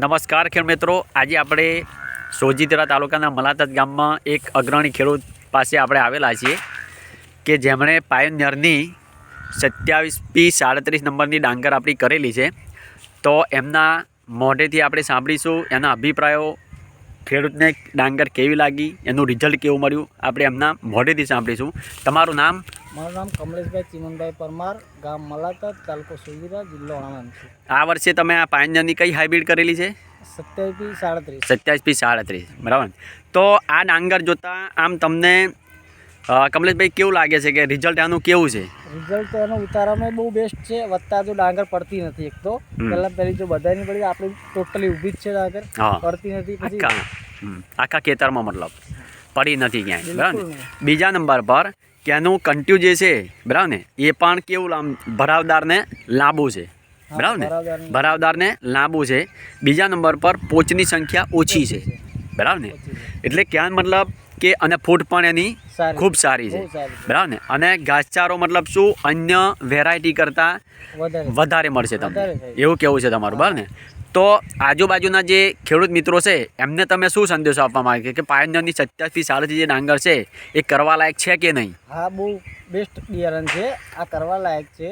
નમસ્કાર ખેડ મિત્રો. આજે આપણે સોજીતરા તાલુકાના મલાતત ગામમાં એક અગ્રણી ખેડૂત પાસે આપણે આવેલા છીએ કે જેમણે પાયોનિયરની સત્યાવીસ પી સાડત્રીસ નંબરની ડાંગર આપણી કરેલી છે. તો એમના મોઢેથી આપણે સાંભળીશું એના અભિપ્રાયો, ખેડૂતને ડાંગર કેવી લાગી, એનું રિઝલ્ટ કેવું મળ્યું, આપણે એમના મોઢેથી સાંભળીશું. તમારું નામ? મારું નામ કમલેશભાઈ ચિમનભાઈ પરમાર ગામ મલાતર તાલુકો સુવિધા જિલ્લો આણંદ. છે આ વર્ષે તમે આ પાયોનિયરની કઈ હાઇબ્રિડ કરેલી છે? સત્યાવીસ સાડત્રીસ. સત્યાવીસ પી સાડત્રીસ બરાબર. તો આ ડાંગર જોતાં આમ તમને કમલેશભાઈ કેવું લાગે છે કે રિઝલ્ટ આનું કેવું છે? રિઝલ્ટ એનો ઉતારામાં બહુ બેસ્ટ છે. વત્તા તો ડાંગર પડતી નથી એક તો. પહેલાં પહેલી જો બધાની પડી આપણી ટોટલી ઊભી જ છે ડાંગર. પડતી નથી પછી આખા ખેતરમાં મતલબ પડી નથી ક્યાંય બરાબર. બીજા નંબર પર કે એનું કંટ્યુ જે છે બરાબર ને એ પણ કેવું લાંબ ભરાવદાર ને લાંબુ છે. બરાબર ને? ભરાવદારને ભરાવદાર ને લાંબુ છે. બીજા નંબર પર પોચની સંખ્યા ઓછી છે. બરાબર ને? એટલે ક્યાં મતલબ કે અને ફૂટ પણ એની ખૂબ સારી છે. બરાબર ને? અને ઘાસચારો મતલબ શું? અન્ય વેરાયટી કરતાં વધારે. વધારે મળશે તમને. એવું કેવું છે તમારું? બરાબર ને? તો આજુબાજુના જે ખેડૂત મિત્રો છે એમને તમે શું સંદેશો આપવા માંગે? કે પાયોનિયરની સત્યાસી સાડથી જે ડાંગર છે એ કરવા લાયક છે કે નહીં? હા બહુ બેસ્ટ બિયારણ છે. આ કરવા લાયક છે.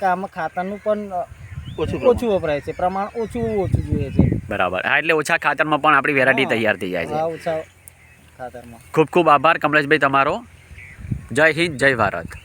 કે આમાં ખાતરનું પણ ઓછું ઓછું વપરાય છે. પ્રમાણ ઓછું ઓછું જોઈએ છે. બરાબર. હા એટલે ઓછા ખાતરમાં પણ આપણી વેરાયટી તૈયાર થઈ જાય છે. હા ઓછા ખાતરમાં. ખૂબ ખૂબ આભાર કમલેશભાઈ તમારો. જય હિન્દ જય ભારત.